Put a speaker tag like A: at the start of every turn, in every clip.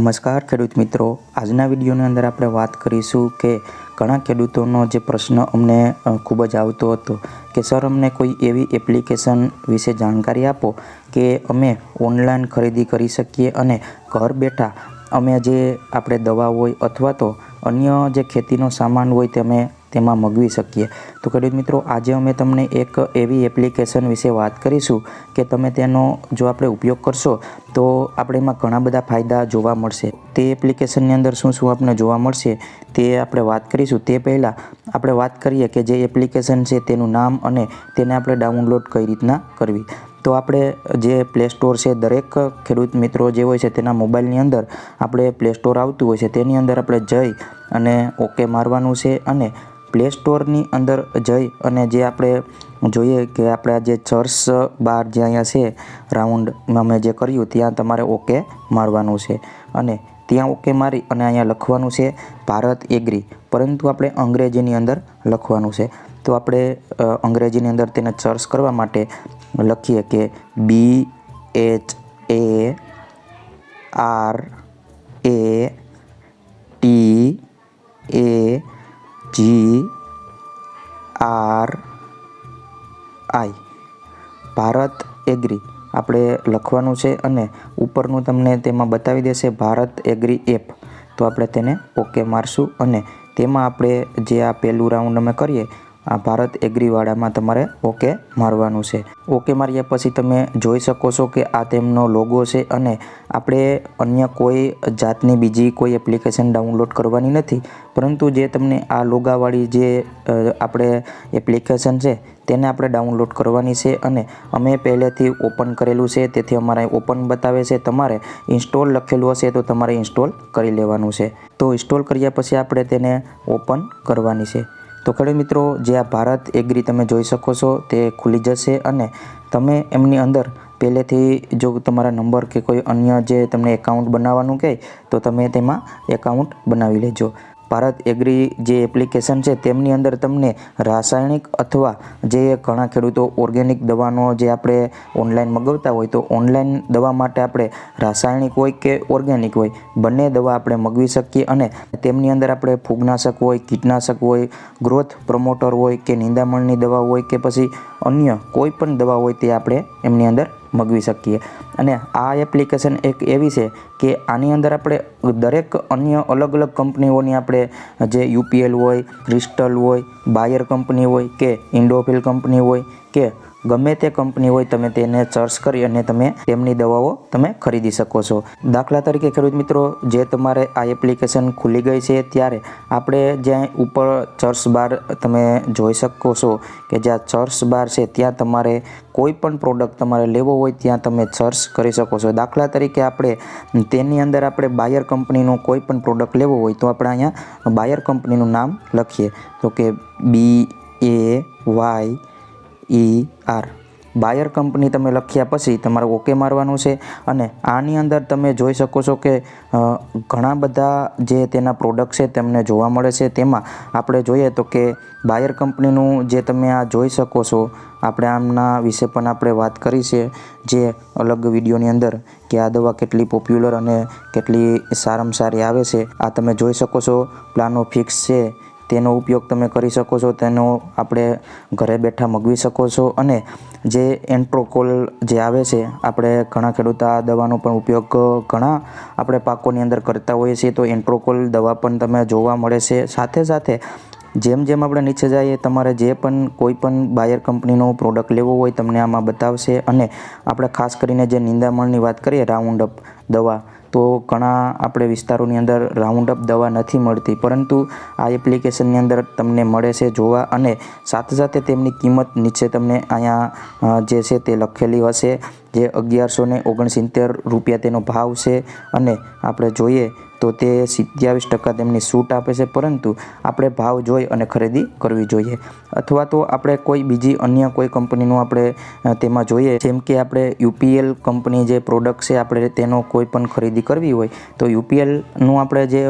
A: નમસ્કાર, ખેડૂત મિત્રો. આજના વિડીયોની અંદર આપણે વાત કરીશું કે ઘણા ખેડૂતોનો જે પ્રશ્ન અમને ખૂબ જ આવતો હતો કે, સર, અમને કોઈ એવી એપ્લિકેશન વિશે જાણકારી આપો કે અમે ઓનલાઈન ખરીદી કરી શકીએ અને ઘર બેઠા અમે જે આપણે દવા હોય અથવા તો અન્ય જે ખેતીનો સામાન હોય તે અમે તેમાં મગવી શકીએ. તો ખેડૂત મિત્રો, આજે અમે તમને એક એવી એપ્લિકેશન વિશે વાત કરીશું કે તમે તેનો જો આપણે ઉપયોગ કરશો, તો આપણે એમાં ઘણા બધા ફાયદા જોવા મળશે. તે એપ્લિકેશનની અંદર શું શું આપણને જોવા મળશે, તે આપણે વાત કરીશું. તે પહેલાં આપણે વાત કરીએ કે જે એપ્લિકેશન છે તેનું નામ અને તેને આપણે ડાઉનલોડ કઈ રીતના કરવી. તો આપણે જે પ્લે સ્ટોર છે, દરેક ખેડૂત મિત્રો જે હોય છે તેના મોબાઈલની અંદર આપણે પ્લે સ્ટોર આવતું હોય છે. તેની અંદર આપણે જઈ અને ઓકે મારવાનું છે અને પ્લે સ્ટોરની અંદર જઈ અને જે આપણે જોઈએ કે આપણે જે ચર્ચ બાર જે અહીંયા છે, રાઉન્ડ અમે જે કર્યું, ત્યાં તમારે ઓકે મારવાનું છે. અને ત્યાં ઓકે મારી અને અહીંયા લખવાનું છે, ભારત એગ્રી. પરંતુ આપણે અંગ્રેજીની અંદર લખવાનું છે. તો આપણે અંગ્રેજીની અંદર તેને સર્ચ કરવા માટે લખીએ કે B H A R A T A G R I Bharat Agri આપણે લખવાનું છે અને ઉપરનું તમને તેમાં બતાવી દેશે ભારત એગ્રી એપ તો આપણે તેને ઓકે મારશું અને તેમાં આપણે જે આ પહેલું રાઉન્ડ અમે કરીએ આ ભારત એગ્રીવાળામાં તમારે ઓકે મારવાનું છે. ઓકે માર્યા પછી તમે જોઈ શકો છો કે આ તેમનો લોગો છે અને આપણે અન્ય કોઈ જાતની બીજી કોઈ એપ્લિકેશન ડાઉનલોડ કરવાની નથી. પરંતુ જે તમને આ લોગાવાળી જે આપણે એપ્લિકેશન છે તેને આપણે ડાઉનલોડ કરવાની છે અને અમે પહેલેથી ઓપન કરેલું છે, તેથી અમારે ઓપન બતાવે છે. તમારે ઇન્સ્ટોલ લખેલું હશે તો તમારે ઇન્સ્ટોલ કરી લેવાનું છે. તો ઇન્સ્ટોલ કર્યા પછી આપણે તેને ઓપન કરવાની છે. તો ખેડૂત મિત્રો, જે આ ભારત એગ્રી તમે જોઈ શકો છો, તે ખુલી જશે અને તમે એમની અંદર પહેલેથી જો તમારા નંબર કે કોઈ અન્ય જે તમને એકાઉન્ટ બનાવવાનું કહે, તો તમે તેમાં એકાઉન્ટ બનાવી લેજો. ભારત એગ્રી જે એપ્લિકેશન છે તેમની અંદર તમને રાસાયણિક અથવા જે ઘણા ખેડૂતો ઓર્ગેનિક દવાનો જે આપણે ઓનલાઈન મગાવતા હોય તો ઓનલાઈન દવા માટે આપણે રાસાયણિક હોય કે ઓર્ગેનિક હોય, બંને દવા આપણે મગવી શકીએ અને તેમની અંદર આપણે ફૂગનાશક હોય, કીટનાશક હોય, ગ્રોથ પ્રમોટર હોય કે નિંદામણની દવા હોય કે પછી અન્ય કોઈ પણ દવા હોય તે આપણે એમની અંદર મગવી શકીએ. અને આ એપ્લિકેશન એક એવી છે કે આની અંદર આપણે દરેક અન્ય અલગ અલગ કંપનીઓની આપણે જે યુપીએલ હોય ક્રિસ્ટલ હોય, બાયર કંપની હોય કે ઇન્ડોફિલ કંપની હોય કે ગમે તે કંપની હોય તમે તેને સર્ચ કરી અને તમે તેમની દવાઓ તમે ખરીદી શકો છો. દાખલા તરીકે ખેડૂત મિત્રો, જે તમારે આ એપ્લિકેશન ખુલી ગઈ છે ત્યારે આપણે જ્યાં ઉપર ચર્ચ બાર તમે જોઈ શકો છો કે જ્યાં ચર્ચ બાર છે, ત્યાં તમારે કોઈ પણ પ્રોડક્ટ તમારે લેવો હોય ત્યાં તમે સર્ચ કરી શકો છો. દાખલા તરીકે આપણે તેની અંદર આપણે બાયર કંપનીનું કોઈ પણ પ્રોડક્ટ લેવો હોય તો આપણે અહીંયા બાયર કંપનીનું નામ લખીએ. તો કે B A Y E R. Bayer company તમે લખ્યા પછી તમારે ઓકે મારવાનું છે અને આની અંદર તમે જોઈ શકો છો કે ઘણા બધા જે તેના પ્રોડક્ટ છે તેમને જોવા મળે છે. તેમાં આપણે જોઈએ તો કે બાયર કંપનીનું જે તમે આ જોઈ શકો છો, આપણે આમના વિશે પણ આપણે વાત કરી છે, જે અલગ વિડીયોની અંદર કે આ દવા કેટલી પોપ્યુલર અને કેટલી સારામાં સારી આવે છે. આ તમે જોઈ શકો છો પ્લાનો ફિક્સ છે તેનો ઉપયોગ તમે કરી શકો છો, તેનો આપણે ઘરે બેઠા મગવી શકો છો અને જે એન્ટ્રોકોલ જે આવે છે, આપણે ઘણા ખેડૂત આ દવાનો પણ ઉપયોગ ઘણા આપણે પાકોની અંદર કરતા હોઈએ છીએ, તો એન્ટ્રોકોલ દવા પણ તમે જોવા મળે છે. સાથે સાથે જેમ જેમ આપણે નીચે જઈએ, તમારે જે પણ કોઈ પણ બાયર કંપનીનો પ્રોડક્ટ લેવો હોય, તમને આમાં બતાવશે અને આપણે ખાસ કરીને જે નિંદામણની વાત કરીએ રાઉન્ડ અપ દવા તો ઘણા આપણે વિસ્તારોની અંદર રાઉન્ડ અપ દવા નથી મળતી. પરંતુ આ એપ્લિકેશનની અંદર તમને મળે છે જોવા અને સાથે સાથે તેમની કિંમત નીચે તમને અહીંયા જે છે તે લખેલી હશે. જે અગિયારસો ઓગણસિત્તેર રૂપિયા તેનો ભાવ છે. અને આપણે જોઈએ તો તે સિત્યાવીસ ટકા તેમની છૂટ આપે છે, પરંતુ આપણે ભાવ જોઈ અને ખરીદી કરવી જોઈએ. અથવા તો આપણે કોઈ બીજી અન્ય કોઈ કંપનીનું આપણે તેમાં જોઈએ. જેમ કે આપણે યુપીએલ કંપની જે પ્રોડક્ટ છે, આપણે તેનો કોઈ પણ ખરીદી કરવી હોય, તો યુપીએલનું આપણે જે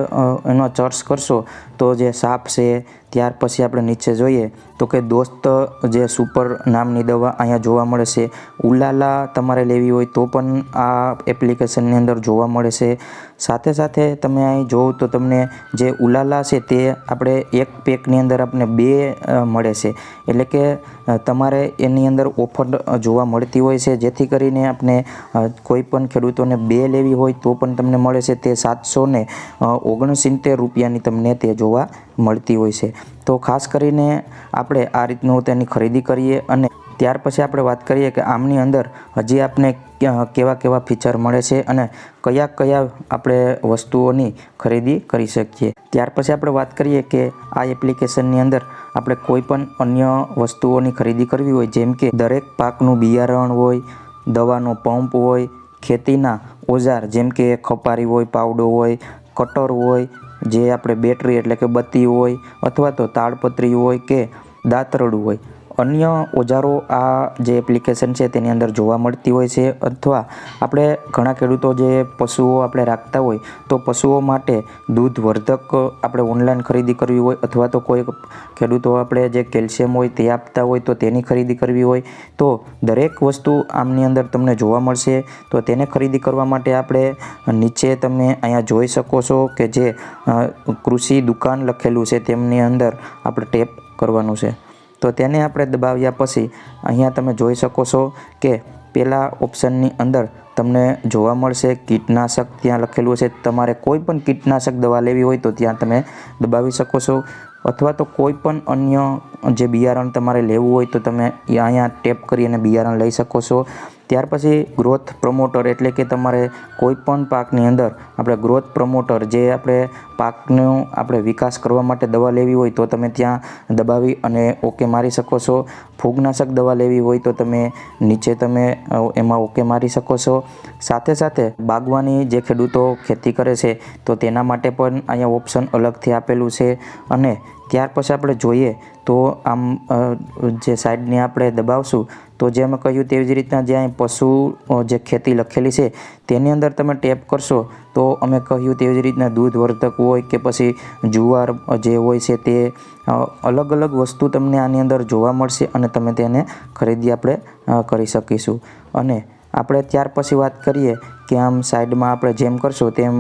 A: એનો ચર્ચ કરશો, તો જે સાપ છે ત્યાર પછી આપણે નીચે જોઈએ તો કે દોસ્ત જે સુપર નામની દવા અહીંયા જોવા મળે છે. ઉલાલા તમારે લેવી હોય તો પણ આ એપ્લિકેશનની અંદર જોવા મળે છે. સાથે સાથે તમે અહીં જોવો તો તમને જે ઉલાલા છે તે આપણે એક પેકની અંદર આપણે બે મળે છે. એટલે કે તમારે એની અંદર ઓફર જોવા મળતી હોય છે. જેથી કરીને આપણે કોઈ પણ ખેડૂતોને બે લેવી હોય તો પણ તમને મળે છે તે સાતસો ઓગણસિત્તેર રૂપિયાની તમને તે જોવા મળતી હોય છે. તો ખાસ કરીને આપણે આ રીતનું તેની ખરીદી કરીએ અને ત્યાર પછી આપણે વાત કરીએ કે આમની અંદર હજી આપને કેવા કેવા ફીચર મળે છે અને કયા કયા આપણે વસ્તુઓની ખરીદી કરી શકીએ. ત્યાર પછી આપણે વાત કરીએ કે આ એપ્લિકેશનની અંદર આપણે કોઈ પણ અન્ય વસ્તુઓની ખરીદી કરવી હોય, જેમ કે દરેક પાકનું બિયારણ હોય, દવાનો પંપ હોય, ખેતીના ઓજાર, જેમ કે ખપારી હોય, પાવડો હોય, કટર હોય જે આપણે બેટરી એટલે કે બત્તી હોય અથવા તો તાડપત્રી હોય કે દાતરડું હોય. અન્ય ઓજારો આ જે એપ્લિકેશન છે તેની અંદર જોવા મળતી હોય છે અથવા આપણે ઘણા ખેડૂતો જે પશુઓ આપણે રાખતા હોય તો પશુઓ માટે દૂધ વર્ધક આપણે ઓનલાઈન ખરીદી કરવી હોય અથવા તો કોઈ ખેડૂતો આપણે જે કેલ્શિયમ હોય તે આપતા હોય તો તેની ખરીદી કરવી હોય તો દરેક વસ્તુ આમની અંદર તમને જોવા મળશે. તો તેને ખરીદી કરવા માટે આપણે નીચે તમે અહીંયા જોઈ શકો છો કે જે કૃષિ દુકાન લખેલું છે તેમની અંદર આપણે ટેપ કરવાનું છે. તો તેને આપણે દબાવ્યા પછી અહીંયા તમે જોઈ શકો છો કે પેલા ઓપ્શનની અંદર તમને જોવા મળશે કીટનાશક ત્યાં લખેલું છે. તમારે કોઈ પણ કીટનાશક દવા લેવી હોય તો ત્યાં તમે દબાવી શકો છો. અથવા તો કોઈ પણ અન્ય જે બિયારણ તમારે લેવું હોય તો તમે અહીંયા ટેપ કરી અને બિયારણ લઈ શકો છો. ત્યાર પછી ગ્રોથ પ્રમોટર એટલે કે તમારે કોઈ પણ પાકની અંદર આપણે ગ્રોથ પ્રમોટર જે આપણે પાકનો આપણે વિકાસ કરવા માટે દવા લેવી હોય તો તમે ત્યાં દબાવી અને ઓકે મારી શકો છો. ફૂગનાશક દવા લેવી હોય તો તમે નીચે તમે એમાં ઓકે મારી શકો છો. સાથે સાથે બાગવાની જે ખેડૂતો ખેતી કરે છે તો તેના માટે પણ અહીંયા ઓપ્શન અલગથી આપેલું છે અને ત્યાર પછી આપણે જોઈએ તો આમ જે સાઈડને આપણે દબાવશું, તો જે અમે કહ્યું તેવી જ રીતના જે અહીં પશુ જે ખેતી લખેલી છે, તેની અંદર તમે ટેપ કરશો, તો અમે કહ્યું તેવી જ રીતના દૂધ વર્ધક હોય કે પછી જુવાર જે હોય છે તે અલગ અલગ વસ્તુ તમને આની અંદર જોવા મળશે અને તમે તેને ખરીદી આપણે કરી શકીશું. અને આપણે ત્યાર પછી વાત કરીએ કે આમ સાઈડમાં આપણે જેમ કરશો તેમ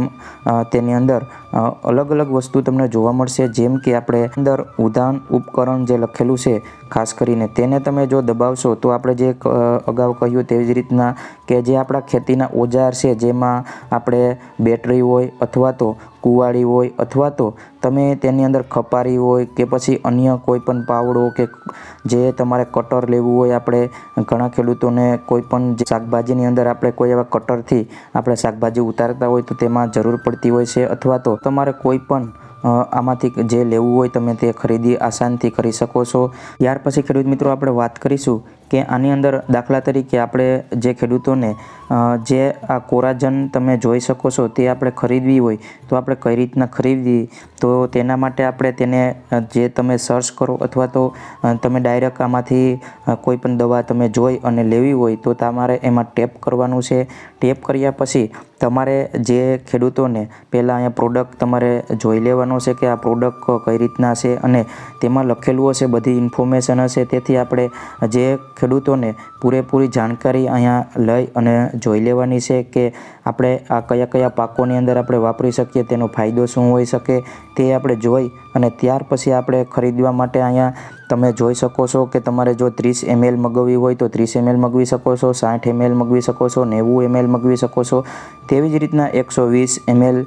A: તેની અંદર અલગ અલગ વસ્તુ તમને જોવા મળશે. જેમ કે આપણે અંદર ઉદાન ઉપકરણ જે લખેલું છે, ખાસ કરીને તેને તમે જો દબાવશો, તો આપણે જે અગાઉ કહ્યું તેવી જ રીતના કે જે આપણા ખેતીના ઓજાર છે, જેમાં આપણે બેટરી હોય અથવા તો કુવાડી હોય અથવા તો તમે તેની અંદર ખપારી હોય કે પછી અન્ય કોઈ પણ પાવડો કે જે તમારે કટર લેવું હોય, આપણે ઘણા ખેડૂતોને કોઈ પણ શાકભાજીની અંદર આપણે કોઈ એવા કટરથી આપણે શાકભાજી ઉતારતા હોય તો તેમાં જરૂર પડતી હોય છે, અથવા તો તમારે કોઈ પણ આમાંથી જે લેવું હોય તમે તે ખરીદી આસાનથી કરી શકો છો. ત્યાર પછી ખેડૂત મિત્રો, આપણે વાત કરીશું કે આની અંદર દાખલા તરીકે આપણે જે ખેડૂતોને જે આ કોરાજન તમે જોઈ શકો છો તે આપણે ખરીદવી હોય, તો આપણે કઈ રીતના ખરીદવી? તો તેના માટે આપણે તેને જે તમે સર્ચ કરો અથવા તો તમે ડાયરેક્ટ આમાંથી કોઈ પણ દવા તમે જોઈ અને લેવી હોય, તો તમારે એમાં ટેપ કરવાનું છે. ટેપ કર્યા પછી તમારે જે ખેડૂતોને પહેલાં અહીંયા પ્રોડક્ટ તમારે જોઈ લેવાનો છે કે આ પ્રોડક્ટ કઈ રીતના છે અને તેમાં લખેલું હશે, બધી ઇન્ફોર્મેશન હશે. તેથી આપણે જે ખેડૂતોને પૂરેપૂરી જાણકારી અહીંયા લઈ અને જોઈ લેવાની છે કે આપણે આ કયા કયા પાકોની અંદર આપણે વાપરી શકીએ, તેનો ફાયદો શું હોઈ શકે, તે આપણે જોઈ અને ત્યાર પછી આપણે ખરીદવા માટે અહીંયા તમે જોઈ શકો છો કે તમારે જો ત્રીસ એમએલ મગવવી હોય તો ત્રીસ એમએલ મગવી શકો છો, સાઠ એમએલ મગવી શકો છો, નેવું એમએલ મગવી શકો છો. તેવી જ રીતના એકસો વીસ એમએલ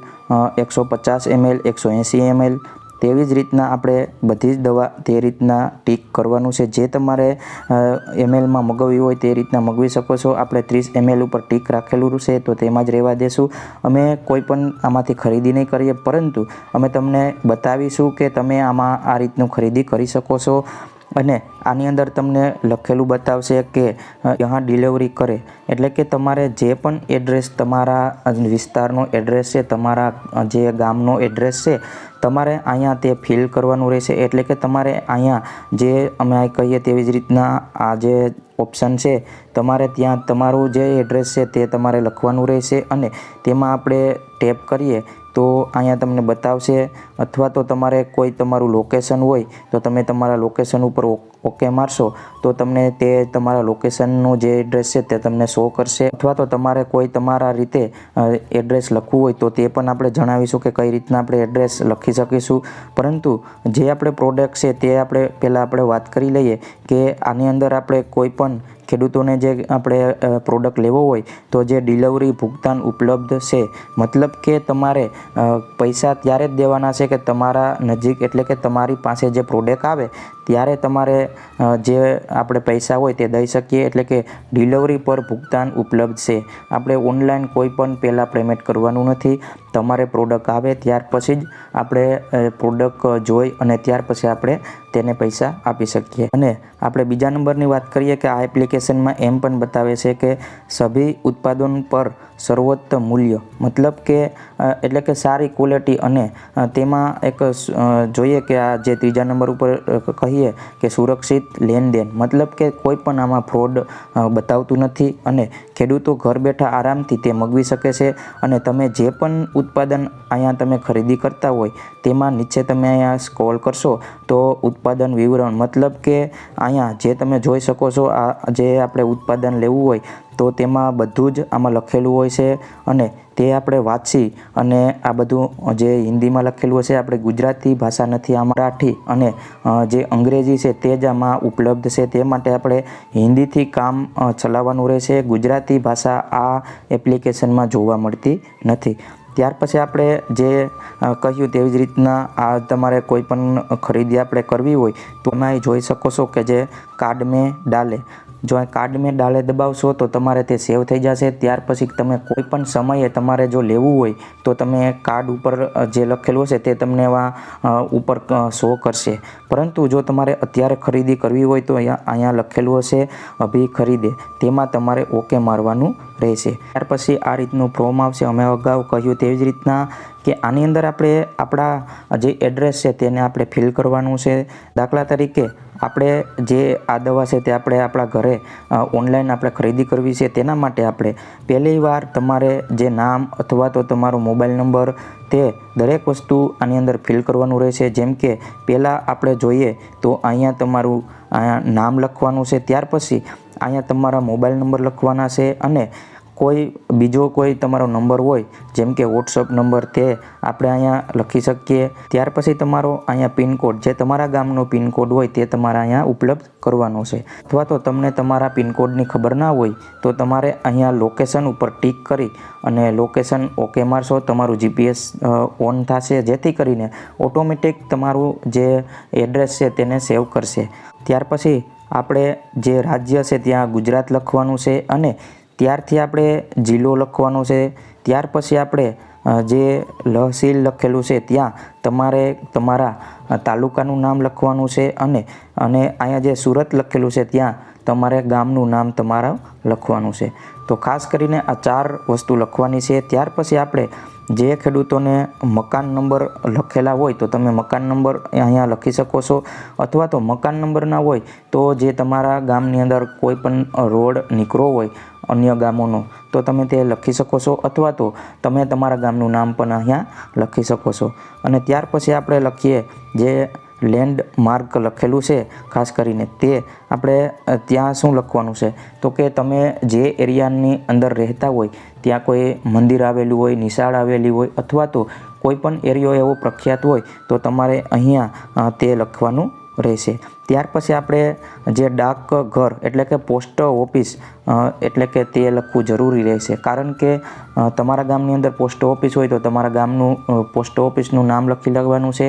A: એકસો પચાસ એમએલ, એકસો એંસી એમએલ તેવી જ રીતના આપણે બધી જ દવા તે રીતના ટીક કરવાનું છે. જે તમારે એમએલમાં મગાવવી હોય તે રીતના મગવી શકો છો. આપણે ત્રીસ એમએલ ઉપર ટીક રાખેલું છે તો તેમાં જ રહેવા દેશું. અમે કોઈ પણ આમાંથી ખરીદી નહીં કરીએ, પરંતુ અમે તમને બતાવીશું કે તમે આમાં આ રીતનું ખરીદી કરી શકો છો. અને આની અંદર તમને લખેલું બતાવશે કે यहाँ ડિલિવરી કરે. એટલે કે તમારે જે પણ એડ્રેસ તમારા વિસ્તારનો એડ્રેસ છે, તમારા જે ગામનો એડ્રેસ છે, તમારે અહીંયા તે ફિલ કરવાનું રહેશે. એટલે કે તમારે અહીંયા જે અમે કહીએ તેવી જ રીતના આ જે ઓપ્શન છે, તમારે ત્યાં તમારું જે એડ્રેસ છે તે તમારે લખવાનું રહેશે અને તેમાં આપણે ટેપ કરીએ તો અહીંયા તમને બતાવશે, અથવા તો તમારે કોઈ તમારું લોકેશન હોય, તો તમે તમારા લોકેશન ઉપર ઓકે મારશો, તો તમને તે તમારા લોકેશનનું જે એડ્રેસ છે તે તમને શો કરશે. અથવા તો તમારે કોઈ તમારા રીતે એડ્રેસ લખવું હોય તો તે પણ આપણે જણાવીશું કે કઈ રીતના આપણે એડ્રેસ લખી શકીશું. પરંતુ જે આપણે પ્રોડક્ટ છે તે આપણે પહેલાં આપણે વાત કરી લઈએ કે આની અંદર આપણે કોઈ પણ ખેડૂતોને જે આપણે પ્રોડક્ટ લેવો હોય તો જે ડિલિવરી ભુગતાન ઉપલબ્ધ છે, મતલબ કે તમારે પૈસા ત્યારે જ દેવાના છે કે તમારા નજીક એટલે કે તમારી પાસે જે પ્રોડક્ટ આવે, ત્યારે તમારે જે આપણે પૈસા હોય તે દઈ શકીએ, એટલે કે ડિલિવરી પર ભુગતાન ઉપલબ્ધ છે. આપણે ઓનલાઈન કોઈ પણ પહેલાં પેમેન્ટ કરવાનું નથી. તમારે પ્રોડક્ટ આવે ત્યાર પછી જ આપણે પ્રોડક્ટ જોઈ અને ત્યાર પછી આપણે તેને પૈસા આપી શકીએ. અને આપણે બીજા નંબરની વાત કરીએ કે આ એપ્લિકેશનમાં એમ પણ બતાવે છે કે સભી ઉત્પાદન પર સર્વોત્તમ મૂલ્ય. મતલબ કે એટલે કે સારી ક્વોલિટી અને તેમાં એક જોઈએ કે આ જે ત્રીજા નંબર ઉપર કહીએ કે સુરક્ષિત લેનદેન. મતલબ કે કોઈ પણ આમાં ફ્રોડ બતાવતું નથી અને ખેડૂતો ઘર બેઠા આરામથી તે મગવી શકે છે અને તમે જે પણ ઉત્પાદન અહીંયા તમે ખરીદી કરતા હોય, તેમાં નીચે તમે અહીંયા સ્ક્રોલ કરશો, તો ઉત્પાદન વિવરણ, મતલબ કે અહીંયા જે તમે જોઈ શકો છો, આ જે આપણે ઉત્પાદન લેવું હોય, તો તેમાં બધું જ આમાં લખેલું હોય છે અને તે આપણે વાંચી અને આ બધું જે હિન્દીમાં લખેલું હશે, આપણે ગુજરાતી ભાષા નથી આ મરાઠી અને જે અંગ્રેજી છે તે જ આમાં ઉપલબ્ધ છે, તે માટે આપણે હિન્દીથી કામ ચલાવવાનું રહેશે, ગુજરાતી ભાષા આ એપ્લિકેશનમાં જોવા મળતી નથી. ત્યાર પછી આપણે જે કહ્યું તેવી જ રીતના આ તમારે કોઈ પણ ખરીદી આપણે કરવી હોય તો એમાં જોઈ શકો છો કે જે કાર્ડ મેં ડાલે. જો એ કાર્ડ મેં ડાલે દબાવશો તો તમારે તે સેવ થઈ જશે. ત્યાર પછી તમે કોઈ પણ સમયે તમારે જો લેવું હોય તો તમે કાર્ડ ઉપર જે લખેલું હશે તે તમને એવા ઉપર શો કરશે. પરંતુ જો તમારે અત્યારે ખરીદી કરવી હોય તો અહીંયા અહીંયા લખેલું હશે, અભી ખરીદે તેમાં તમારે ઓકે મારવાનું રહેશે. ત્યાર પછી આ રીતનું ફોર્મ આવશે. અમે અગાઉ કહ્યું તેવી જ રીતના કે આની અંદર આપણે આપણા જે એડ્રેસ છે તેને આપણે ફિલ કરવાનું છે. દાખલા તરીકે આપણે જે આ દવા છે તે આપણે આપણા ઘરે ઓનલાઈન આપણે ખરીદી કરવી છે તેના માટે આપણે પહેલી વાર તમારે જે નામ અથવા તો તમારો મોબાઈલ નંબર તે દરેક વસ્તુ આની અંદર ફિલ કરવાનું રહેશે. જેમ કે પહેલાં આપણે જોઈએ તો અહીંયા તમારું નામ લખવાનું છે, ત્યાર પછી અહીંયા તમારા મોબાઈલ નંબર લખવાના છે અને કોઈ, બીજો કોઈ તમારો નંબર હોય, જેમ કે વોટ્સઅપ નંબર તે આપણે અહીંયા લખી શકીએ, ત્યાર પછી તમારો અહીંયા પિનકોડ જે તમારા ગામનો પિનકોડ હોય તે તમારે અહીંયા ઉપલબ્ધ કરવાનો છે. અથવા તો તમને તમારા પિનકોડની ખબર ના હોય, તો તમારે અહીંયા લોકેશન ઉપર ટીક કરી અને લોકેશન ઓકે મારશો, તમારું જીપીએસ ઓન થશે. જેથી કરીને ઓટોમેટિક તમારું જે એડ્રેસ છે તેને સેવ કરશે. ત્યાર પછી આપણે જે રાજ્ય છે ત્યાં ગુજરાત લખવાનું છે અને ત્યારથી આપણે જિલ્લો લખવાનો છે. ત્યાર પછી આપણે જે લહસીલ લખેલું છે ત્યાં તમારે તમારા તાલુકાનું નામ લખવાનું છે અને અને અહીંયા જે સુરત લખેલું છે ત્યાં તમારે ગામનું નામ તમારા લખવાનું છે. તો ખાસ કરીને આ ચાર વસ્તુ લખવાની છે. ત્યાર પછી આપણે જે ખેડૂતોને મકાન નંબર લખેલા હોય તો તમે મકાન નંબર અહીંયા લખી શકો છો. અથવા તો મકાન નંબર ના હોય તો જે તમારા ગામની અંદર કોઈ પણ રોડ નીકળો હોય અન્ય ગામોનો તો તમે તે લખી શકો છો. અથવા તો તમે તમારા ગામનું નામ પણ અહીંયા લખી શકો છો. અને ત્યાર પછી આપણે લખીએ જે લેન્ડ માર્ક લખેલું છે, ખાસ કરીને તે આપણે ત્યાં શું લખવાનું છે? તો કે તમે જે એરિયાની અંદર રહેતા હોય, ત્યાં કોઈ મંદિર આવેલું હોય, નિશાળ આવેલી હોય અથવા તો કોઈ પણ એરિયો એવો પ્રખ્યાત હોય, તો તમારે અહીંયા તે લખવાનું રહેશે. ત્યાર પછી આપણે જે ડાક ઘર એટલે કે પોસ્ટ ઓફિસ એટલે કે તે લખવું જરૂરી રહેશે. કારણ કે તમારા ગામની અંદર પોસ્ટ ઓફિસ હોય તો તમારા ગામનું પોસ્ટ ઓફિસનું નામ લખી લેવાનું છે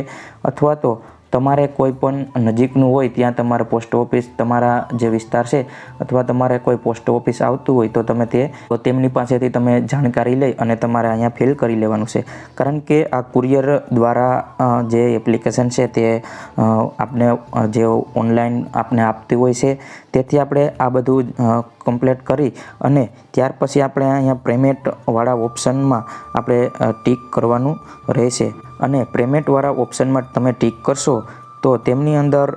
A: અથવા તો તમારે કોઈ પણ નજીકનું હોય ત્યાં તમારે પોસ્ટ ઓફિસ તમારા જે વિસ્તાર છે અથવા તમારે કોઈ પોસ્ટ ઓફિસ આવતું હોય તો તમે તે તેમની પાસેથી તમે જાણકારી લઈ અને તમારે અહીંયા ફિલ કરી લેવાનું છે. કારણ કે આ કુરિયર દ્વારા જે એપ્લિકેશન છે તે આપને જે ઓનલાઈન આપને આપતી હોય છે તેથી આપણે આ બધું કમ્પ્લીટ કરી અને ત્યાર પછી આપણે અહીંયા પેમેન્ટવાળા ઓપ્શનમાં આપણે ટીક કરવાનું રહેશે. અને પેમેન્ટવાળા ઓપ્શનમાં તમે ટીક કરશો તો તેમની અંદર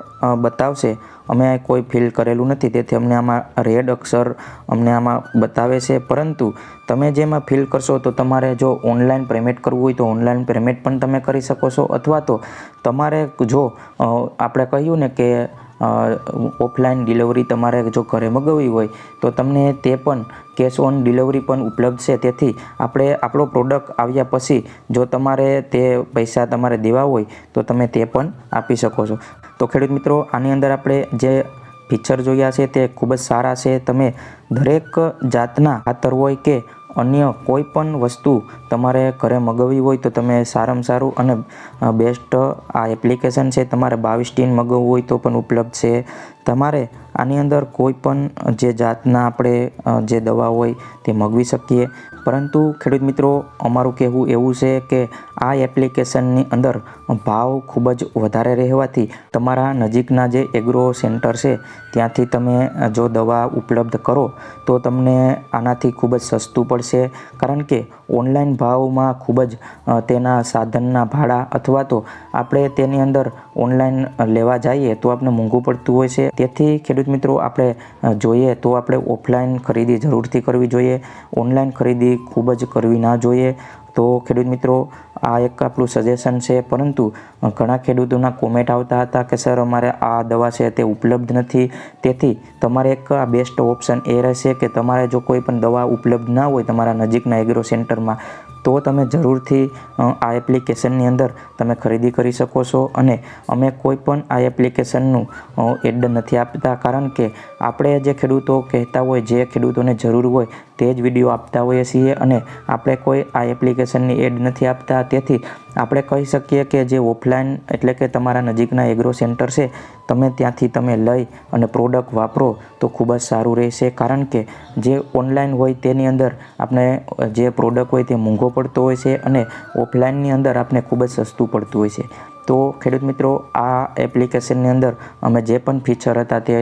A: બતાવશે, અમે કોઈ ફિલ કરેલું નથી. તેથી અમને આમાં રેડ અક્ષર અમને આમાં બતાવે છે. પરંતુ તમે જેમાં ફિલ કરશો તો તમારે જો ઓનલાઈન પેમેન્ટ કરવું હોય તો ઓનલાઈન પેમેન્ટ પણ તમે કરી શકો છો. અથવા તો તમારે જો આપણે કહ્યું ને કે ઓફલાઈન ડિલિવરી તમારે જો ઘરે મગાવવી હોય, તો તમને તે પણ કેશ ઓન ડિલિવરી પણ ઉપલબ્ધ છે. તેથી આપણે આપણો પ્રોડક્ટ આવ્યા પછી જો તમારે તે પૈસા તમારે દેવા હોય, તો તમે તે પણ આપી શકો છો. તો ખેડૂત મિત્રો, આની અંદર આપણે જે ફીચર જોયા છે તે ખૂબ જ સારા છે. તમે દરેક જાતના ખાતર હોય કે અન્ય કોઈ પણ વસ્તુ તમારે ઘરે મગાવવી હોય તો તમે સારામાં સારું અને બેસ્ટ આ એપ્લિકેશન છે તમારે બાવીસ ટીન મગાવવું હોય તો પણ ઉપલબ્ધ છે. તમારે આની અંદર કોઈ પણ જે જાતના આપણે જે દવા હોય તે મગવી શકીએ. પરંતુ ખેડૂત મિત્રો, અમારું કહેવું એવું છે કે આ એપ્લિકેશનની અંદર ભાવ ખૂબ જ વધારે રહેવાથી તમારા નજીકના જે એગ્રો સેન્ટર છે, ત્યાંથી તમે જો દવા ઉપલબ્ધ કરો, તો તમને આનાથી ખૂબ જ સસ્તું પડશે. કારણ કે ઓનલાઈન ભાવમાં ખૂબ જ તેના સાધનના ભાડા અથવા તો આપણે તેની અંદર ઓનલાઈન લેવા જઈએ તો આપણે મોંઘું પડતું હોય છે. તેથી ખેડૂત મિત્રો, આપણે જોઈએ તો આપણે ઓફલાઈન ખરીદી જરૂરથી કરવી જોઈએ. ઓનલાઈન ખરીદી ખૂબ જ કરવી ના જોઈએ. તો ખેડૂત મિત્રો, આ એક આપણું સજેશન છે. પરંતુ ઘણા ખેડૂતોના કોમેન્ટ આવતા હતા કે, સર, અમારે આ દવા છે તે ઉપલબ્ધ નથી. તેથી તમારે એક આ બેસ્ટ ઓપ્શન એ રહેશે કે, તમારે જો કોઈ પણ દવા ઉપલબ્ધ ના હોય તમારા નજીકના એગ્રો સેન્ટરમાં તો તમે જરૂરથી આ એપ્લિકેશનની અંદર તમે ખરીદી કરી શકો છો અને અમે કોઈ પણ આ એપ્લિકેશનનું એડ નથી આપતા. કારણ કે આપણે જે ખેડૂતો કહેતા હોય, જે ખેડૂતોને જરૂર હોય, તે જ વીડિયો આપતા હોઈએ છીએ અને આપણે કોઈ આ એપ્લિકેશનની એડ નથી આપતા. તેથી આપણે કહી શકીએ કે જે ઓફલાઈન એટલે કે તમારા નજીકના એગ્રો સેન્ટર છે, તમે ત્યાંથી તમે લઈ અને પ્રોડક્ટ વાપરો તો ખૂબ જ સારું રહેશે. કારણ કે જે ઓનલાઈન હોય તેની અંદર આપણે જે પ્રોડક્ટ હોય તે મોંઘો પડતો હોય છે અને ઓફલાઈનની અંદર આપણે ખૂબ જ સસ્તું પડતું હોય છે. તો ખેડૂત મિત્રો, આ એપ્લિકેશનની અંદર અમે જે પણ ફીચર હતા તે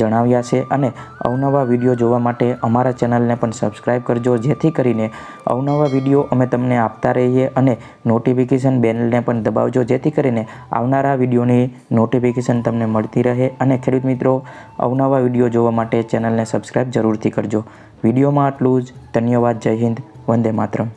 A: જણાવ્યા છે અને અવનવા વીડિયો જોવા માટે અમારા ચેનલને પણ સબસ્ક્રાઈબ કરજો, જેથી કરીને અવનવા વીડિયો અમે તમને આપતા રહીએ અને નોટિફિકેશન બેલને પણ દબાવજો, જેથી કરીને આવનારા વિડીયોની નોટિફિકેશન તમને મળતી રહે અને ખેડૂત મિત્રો, અવનવા વીડિયો જોવા માટે ચેનલને સબસ્ક્રાઈબ જરૂરથી કરજો. વિડીયોમાં આટલું જ. ધન્યવાદ. જય હિન્દ. વંદે માતરમ.